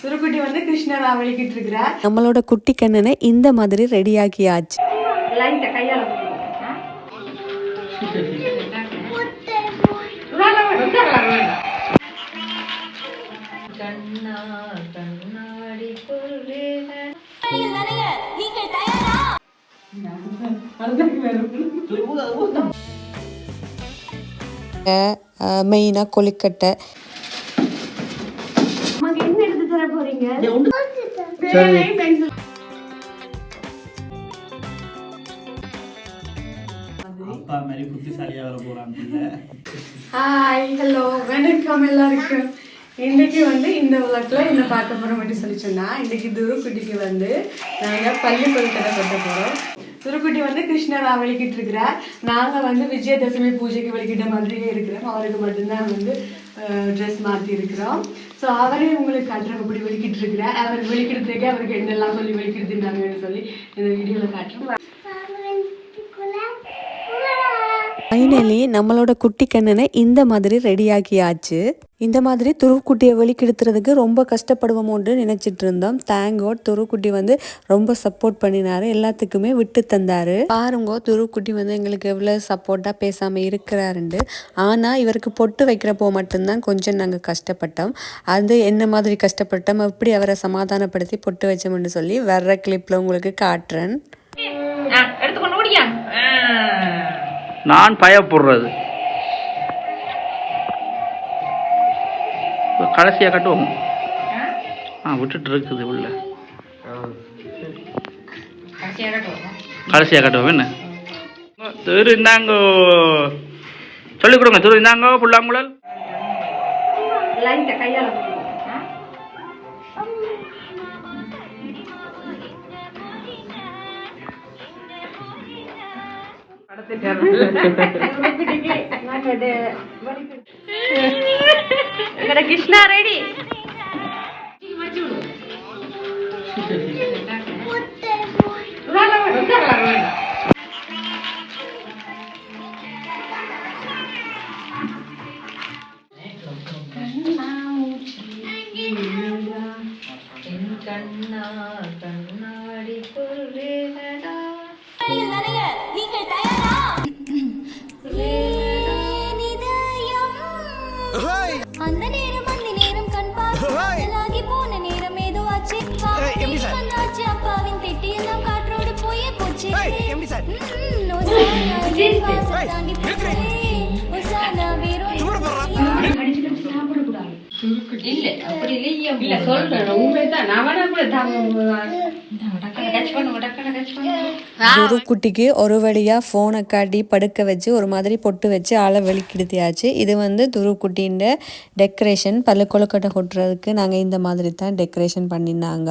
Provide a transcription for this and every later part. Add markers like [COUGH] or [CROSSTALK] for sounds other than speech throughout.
சுருக்குட்டி வந்து கிருஷ்ணரா வலிக்கிட்டு இருக்கிறார் நம்மளோட குட்டி கண்ணனை இந்த மாதிரி ரெடியாக்கியாச்சு லைட்டை கையால மெயினாக கொழுக்கட்டை அம்மாக்கு என்ன எடுத்து போறீங்க அப்பா மாதிரி புத்திசாலியா வர போறான் பிள்ளை. ஹாய் ஹலோ வணக்கம் எல்லாருக்கும். இன்னைக்கு வந்து இந்த உலகத்துல என்ன பார்க்க போறோம் அப்படின்னு சொல்லி சொன்னா இன்னைக்கு துருக்குட்டிக்கு வந்து நாங்க பள்ளி கொழுக்கட்டை கொட்ட போறோம். துருக்குட்டி வந்து கிருஷ்ணரா வலிக்கிட்டு இருக்கிறார் நாங்க வந்து விஜயதசமி பூஜைக்கு வலிக்கிட்ட மாதிரியே இருக்கிறோம். அவருக்கு மட்டும்தான் வந்து ட்ரெஸ் மாற்றி இருக்கிறோம் ஸோ அவரே உங்களுக்கு காட்டுறோம் இப்படி வெளிக்கிட்டு இருக்கிறேன் அவர் வெளிக்கிட்டு அவருக்கு என்னெல்லாம் சொல்லி வெளிக்கிட்டு சொல்லி இந்த வீடியோவில் காட்டுறோம். ஃபைனலி நம்மளோட குட்டி கண்ணனை இந்த மாதிரி ரெடியாக்கியாச்சு இந்த மாதிரி துருக்குட்டியை வெளிக்கெடுத்துறதுக்கு ரொம்ப கஷ்டப்படுவோமோன்று நினைச்சிட்டு இருந்தோம். தேங்கோட் துருக்குட்டி வந்து ரொம்ப சப்போர்ட் பண்ணினாரு. எல்லாத்துக்குமே விட்டு தந்தாரு. பாருங்க துருக்குட்டி வந்து எங்களுக்கு எவ்வளோ சப்போர்ட்டாக பேசாம இருக்கிறாருண்டு. ஆனால் இவருக்கு பொட்டு வைக்கிறப்போ மட்டும்தான் கொஞ்சம் நாங்கள் கஷ்டப்பட்டோம். அது என்ன மாதிரி கஷ்டப்பட்டோம்? எப்படி அவரை சமாதானப்படுத்தி பொட்டு வச்சோம்னு சொல்லி வர்ற கிளிப்பில் உங்களுக்கு காட்டுறேன். எடுத்துக்கொண்டு நான் பயப்படுறது. கடைசியாக கட்டுவோம். ஆ விட்டுட்டு இருக்குது உள்ள. கடைசியாக கட்டுவோம் என்ன? திரு இந்தாங்க. சொல்லிக் கொடுங்க திரு இந்தாங்க புல்லாங்குழல். ఇక్కడ కృష్ణ రెడీ. మంచి அந்த நேரம் அந்த நேரம் கண் பார்த்து போன நேரம் ஏதோ ஆச்சு. ஆச்சு அப்பாவின் திட்டி எல்லாம் காற்றோடு போயே போச்சு. தாண்டி இல்ல அப்படி இல்ல சொல்றேன் உண்மைதான். அவனை கூட டக்கன கட்ச் பண்ணு டக்கன கட்ச் பண்ணு குட்டிக்கு ஒரு வழியாக ஃபோனை காட்டி படுக்க வச்சு ஒரு மாதிரி பொட்டு வச்சு ஆளை வெளிக்கிடுத்தியாச்சு. இது வந்து துருக்குட்டின்ற டெக்கரேஷன் பல்லு கொழுக்கட்டை கொட்டுறதுக்கு நாங்கள் இந்த மாதிரி தான் டெக்கரேஷன் பண்ணினாங்க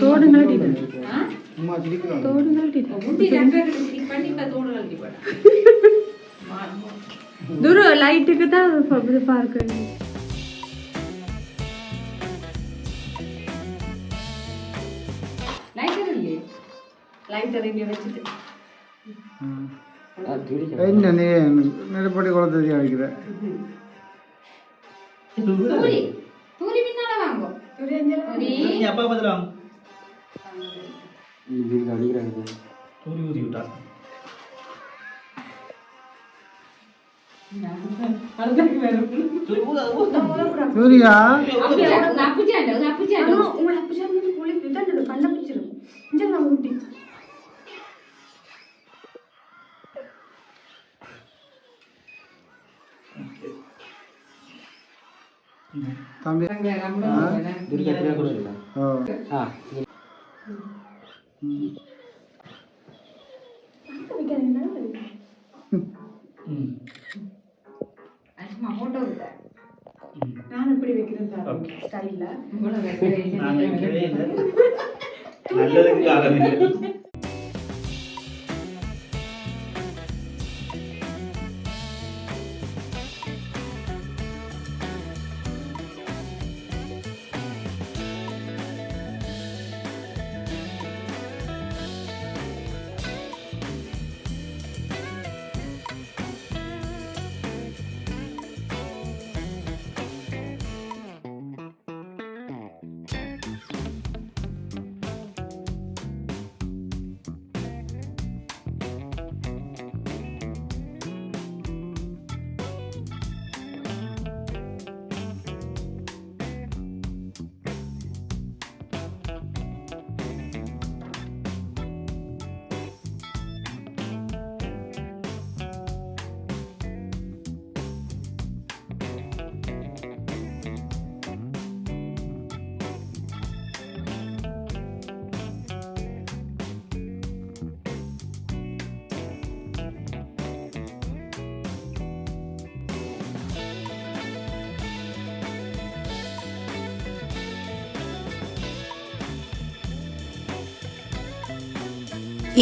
போட துரு லைட்டுக்கு தான் இது பார்க்க லைட்டர் இங்கே வச்சுட்டு. என்ன நீ நெருப்படி குளத்தை அடிக்கிற? தூரி தூரி பின்னால வாங்கோ தூரி அப்பா பார்த்துலாம் தூரி ஊதி விட்டா சூர்யா அப்புச்சாண்டு அப்புச்சாண்டு உங்களை அப்படி சொல்லி தம்பி. நான் இப்படி வைக்கிறேன் ஸ்டைலில் நல்லதுக்கு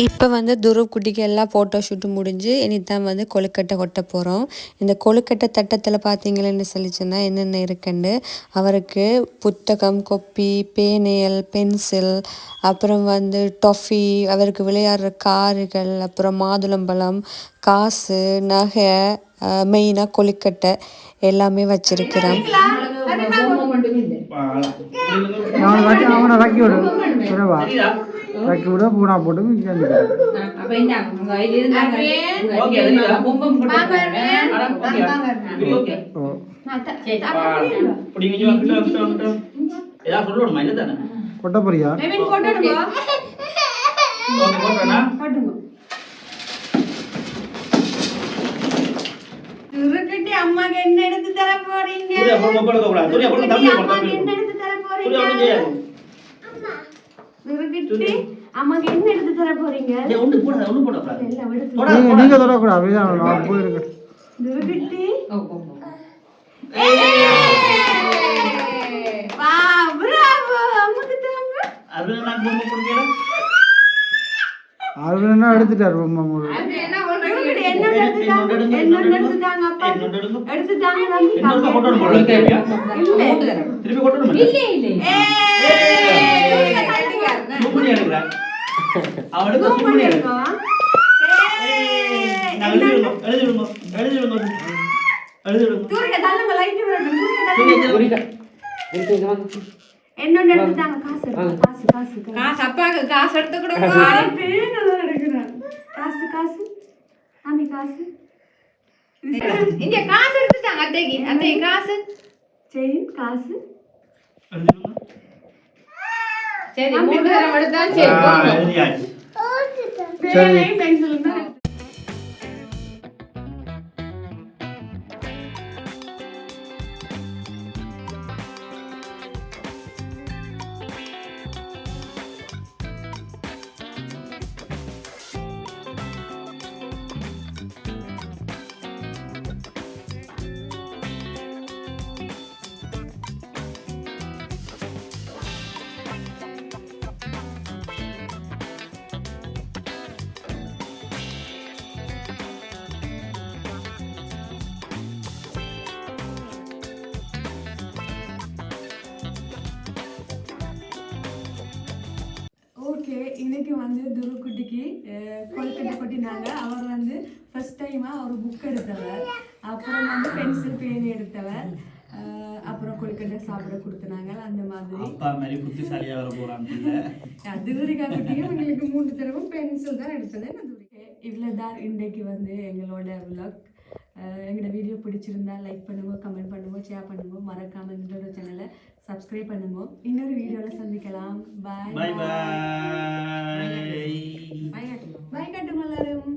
இப்போ வந்து துருவ் குட்டிக்கு எல்லாம் ஃபோட்டோ ஷூட்டு முடிஞ்சு இனிதான் வந்து கொழுக்கட்டை கொட்ட போகிறோம் இந்த கொழுக்கட்டை தட்டத்தில் பார்த்தீங்களேன்னு சொல்லிச்சுன்னா என்னென்ன இருக்குன்னு அவருக்கு புத்தகம் கொப்பி பேனையல் பென்சில் அப்புறம் வந்து டொஃபி அவருக்கு விளையாடுற காருகள் அப்புறம் மாதுளம்பழம் காசு நகை மெயினாக கொழுக்கட்டை எல்லாமே வச்சிருக்கிறோம். அவனை விட பூனா போட்டு சேர்ந்துக்கிறேன் அப்ப இந்த உங்க கையில இருந்தாங்க ஓகே, அதுல பொம்மை போட்டு ஓகே ஓ சரி இப்படி இங்க வா, கிட்ட வா, கிட்ட வா, கிட்ட வா. ஏதாவது சொல்லணுமா இல்லை தானே கொட்ட போறியா நவீன் போட்டுடுங்க ஓகே போட்டேனா போட்டுங்க துருக்கிட்டு அம்மாக்கு என்ன எடுத்து தர போறீங்க என்ன எடுத்து தர அம்மாக்கு என்ன எடுத்து தர போறீங்க? எடுத்து நீங்க நீங்க தொடக்கூடாது அப்படிதான் நான் போயிருக்கு துருக்கிட்டு ஓ பொம்மை வா பிராவோ அம்மாக்கு தாங்க. அது நான் பொம்மை கொடுக்கல அது என்ன எடுத்துட்டாரு பொம்மை என்ன எடுத்துட்டாங்க என்ன அப்பா? இல்லை. இல்லை பண்ணி எடுக்கிறேன். பண்ணி. தூரிக்க தள்ளுங்க லைட் தூரிக்க என்னோட காசு காசு காசு காசு. காசு அப்பாக்கு காசு எடுத்து கூட பேனெல்லாம் எடுக்கிறேன் காசு காசு. சாமி காசு. இங்க காசு எடுத்துட்டாங்க அத்தைக்கு. அத்தை காசு. செயின் காசு. எழுதி விடுங்க. சரி மூணு தரம் எடுத்தா சரி தான் இன்னைக்கு வந்து துருக்குட்டிக்கு கொழுக்கட்டை கொட்டினாங்க அவர் வந்து ஃபர்ஸ்ட் டைமாக ஒரு புக் எடுத்தவர். அப்புறம் வந்து பென்சில் பேன் எடுத்தவர். அப்புறம் கொழுக்கட்டை சாப்பிட கொடுத்தனாங்க. அந்த மாதிரி. அப்பா மாதிரி புத்திசாலியா வர போறான் [LAUGHS] தூரிகா குட்டியும் எங்களுக்கு மூணு தடவை பென்சில் தான் எடுத்தது. இவ்வளோ தான் இன்றைக்கு வந்து எங்களோட விலாக் எங்களோட வீடியோ பிடிச்சிருந்தா லைக் பண்ணுங்க கமெண்ட் பண்ணுங்க ஷேர் பண்ணுங்க. மறக்காம எங்களோட சேனலை சப்ஸ்கிரைப் பண்ணுங்க. இன்னொரு வீடியோவில் சந்திக்கலாம். பாய் பாய் பாய் பாய் காட்டும் எல்லாரும்